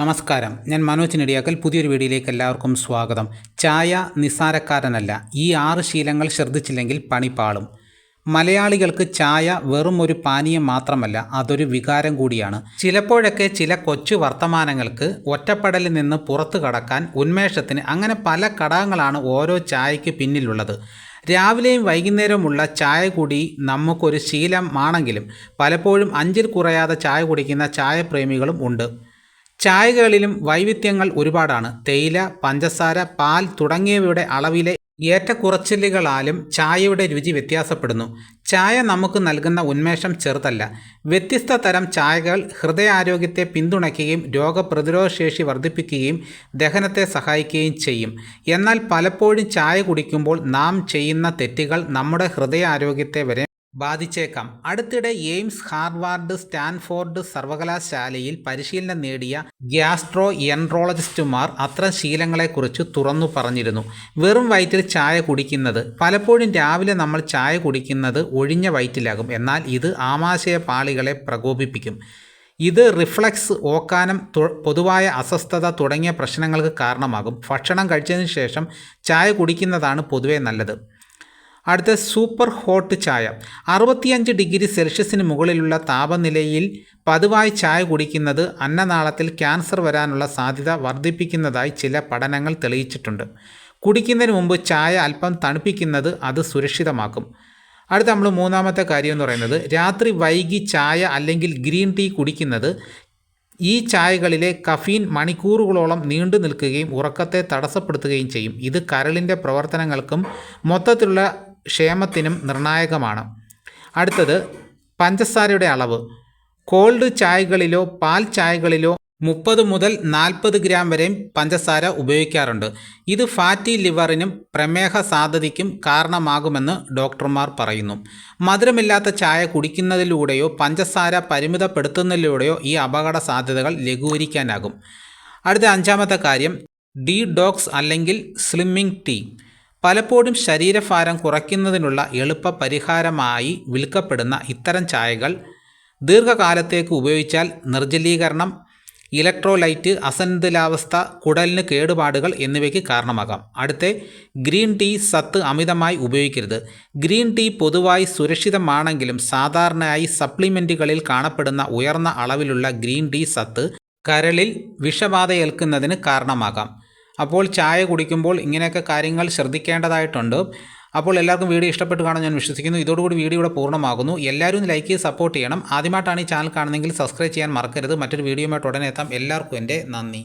നമസ്കാരം. ഞാൻ മനോജ് നെടിയാക്കൽ. പുതിയൊരു വീഡിയോയിലേക്ക് എല്ലാവർക്കും സ്വാഗതം. ചായ നിസ്സാരക്കാരനല്ല. ഈ ആറ് ശീലങ്ങൾ ശ്രദ്ധിച്ചില്ലെങ്കിൽ പണി പാളും. മലയാളികൾക്ക് ചായ വെറും ഒരു പാനീയം മാത്രമല്ല അതൊരു വികാരം കൂടിയാണ്. ചിലപ്പോഴൊക്കെ ചില കൊച്ചു വർത്തമാനങ്ങൾക്ക് ഒറ്റപ്പെടലിൽ നിന്ന് പുറത്തു കടക്കാൻ ഉന്മേഷത്തിന് അങ്ങനെ പല ഘടകങ്ങളാണ് ഓരോ ചായയ്ക്ക് പിന്നിലുള്ളത്. രാവിലെയും വൈകുന്നേരവുമുള്ള ചായ കൂടി നമുക്കൊരു ശീലമാണെങ്കിലും പലപ്പോഴും അഞ്ചിൽ കുറയാതെ ചായ കുടിക്കുന്ന ചായപ്രേമികളും ഉണ്ട്. ചായകളിലും വൈവിധ്യങ്ങൾ ഒരുപാടാണ്. തേയില പഞ്ചസാര പാൽ തുടങ്ങിയവയുടെ അളവിലെ ഏറ്റക്കുറച്ചിലുകളാലും ചായയുടെ രുചി വ്യത്യാസപ്പെടുന്നു. ചായ നമുക്ക് നൽകുന്ന ഉന്മേഷം ചെറുതല്ല. വ്യത്യസ്ത തരം ചായകൾ ഹൃദയാരോഗ്യത്തെ പിന്തുണയ്ക്കുകയും രോഗപ്രതിരോധശേഷി വർദ്ധിപ്പിക്കുകയും ദഹനത്തെ സഹായിക്കുകയും ചെയ്യും. എന്നാൽ പലപ്പോഴും ചായ കുടിക്കുമ്പോൾ നാം ചെയ്യുന്ന തെറ്റുകൾ നമ്മുടെ ഹൃദയാരോഗ്യത്തെ വരെ ബാധിച്ചേക്കാം. അടുത്തിടെ എയിംസ് ഹാർവാർഡ് സ്റ്റാൻഫോർഡ് സർവകലാശാലയിൽ പരിശീലനം നേടിയ ഗ്യാസ്ട്രോ എൻട്രോളജിസ്റ്റുമാർ അത്തരം ശീലങ്ങളെക്കുറിച്ച് തുറന്നു പറഞ്ഞിരുന്നു. വെറും വയറ്റിൽ ചായ കുടിക്കുന്നത് പലപ്പോഴും രാവിലെ നമ്മൾ ചായ കുടിക്കുന്നത് ഒഴിഞ്ഞ വയറ്റിലാകും. എന്നാൽ ഇത് ആമാശയ പാളികളെ പ്രകോപിപ്പിക്കും. ഇത് റിഫ്ലക്സ് ഓക്കാനം പൊതുവായ അസ്വസ്ഥത തുടങ്ങിയ പ്രശ്നങ്ങൾക്ക് കാരണമാകും. ഭക്ഷണം കഴിച്ചതിന് ശേഷം ചായ കുടിക്കുന്നതാണ് പൊതുവേ നല്ലത്. അടുത്ത സൂപ്പർ ഹോട്ട് ചായ. അറുപത്തിയഞ്ച് ഡിഗ്രി സെൽഷ്യസിന് മുകളിലുള്ള താപനിലയിൽ പതിവായി ചായ കുടിക്കുന്നത് അന്നനാളത്തിൽ ക്യാൻസർ വരാനുള്ള സാധ്യത വർദ്ധിപ്പിക്കുന്നതായി ചില പഠനങ്ങൾ തെളിയിച്ചിട്ടുണ്ട്. കുടിക്കുന്നതിന് മുമ്പ് ചായ അല്പം തണുപ്പിക്കുന്നത് അത് സുരക്ഷിതമാക്കും. അടുത്ത നമ്മൾ മൂന്നാമത്തെ കാര്യം എന്ന് പറയുന്നത് രാത്രി വൈകി ചായ അല്ലെങ്കിൽ ഗ്രീൻ ടീ കുടിക്കുന്നത് ഈ ചായകളിലെ കഫീൻ മണിക്കൂറുകളോളം നീണ്ടു നിൽക്കുകയും ഉറക്കത്തെ തടസ്സപ്പെടുത്തുകയും ചെയ്യും. ഇത് കരളിന്റെ പ്രവർത്തനങ്ങൾക്കും മൊത്തത്തിലുള്ള ക്ഷേമത്തിനും നിർണായകമാണ്. അടുത്തത് പഞ്ചസാരയുടെ അളവ്. കോൾഡ് ചായകളിലോ പാൽ ചായകളിലോ മുപ്പത് മുതൽ നാൽപ്പത് ഗ്രാം വരെയും പഞ്ചസാര ഉപയോഗിക്കാറുണ്ട്. ഇത് ഫാറ്റി ലിവറിനും പ്രമേഹ സാധ്യതയ്ക്കും കാരണമാകുമെന്ന് ഡോക്ടർമാർ പറയുന്നു. മധുരമില്ലാത്ത ചായ കുടിക്കുന്നതിലൂടെയോ പഞ്ചസാര പരിമിതപ്പെടുത്തുന്നതിലൂടെയോ ഈ അപകട സാധ്യതകൾ ലഘൂകരിക്കാനാകും. അടുത്ത അഞ്ചാമത്തെ കാര്യം ഡി ഡോക്സ് അല്ലെങ്കിൽ സ്ലിമ്മിംഗ് ടീ. പലപ്പോഴും ശരീരഭാരം കുറയ്ക്കുന്നതിനുള്ള എളുപ്പ പരിഹാരമായി വിൽക്കപ്പെടുന്ന ഇത്തരം ചായകൾ ദീർഘകാലത്തേക്ക് ഉപയോഗിച്ചാൽ നിർജലീകരണം ഇലക്ട്രോലൈറ്റ് അസന്തുലാവസ്ഥ കുടലിന് കേടുപാടുകൾ എന്നിവയ്ക്ക് കാരണമാകാം. അടുത്ത ഗ്രീൻ ടീ സത്ത് അമിതമായി ഉപയോഗിക്കരുത്. ഗ്രീൻ ടീ പൊതുവായി സുരക്ഷിതമാണെങ്കിലും സാധാരണയായി സപ്ലിമെന്റുകളിൽ കാണപ്പെടുന്ന ഉയർന്ന അളവിലുള്ള ഗ്രീൻ ടീ സത്ത് കരളിൽ വിഷബാധയേൽക്കുന്നതിന് കാരണമാകാം. അപ്പോൾ ചായ കുടിക്കുമ്പോൾ ഇങ്ങനെയൊക്കെ കാര്യങ്ങൾ ശ്രദ്ധിക്കേണ്ടതായിട്ടുണ്ട്. അപ്പോൾ എല്ലാവർക്കും വീഡിയോ ഇഷ്ടപ്പെട്ട് കാണാൻ ഞാൻ വിശ്വസിക്കുന്നു. ഇതോടുകൂടി വീഡിയോ ഇവിടെ പൂർണമാകുന്നു. എല്ലാവരും ലൈക്ക് ചെയ്ത് സപ്പോർട്ട് ചെയ്യണം. ആദ്യമായിട്ടാണ് ഈ ചാനൽ കാണുന്നതെങ്കിൽ സബ്സ്ക്രൈബ് ചെയ്യാൻ മറക്കരുത്. മറ്റൊരു വീഡിയോയുമായിട്ട് ഉടനെ എത്താം. എല്ലാവർക്കും എന്റെ നന്ദി.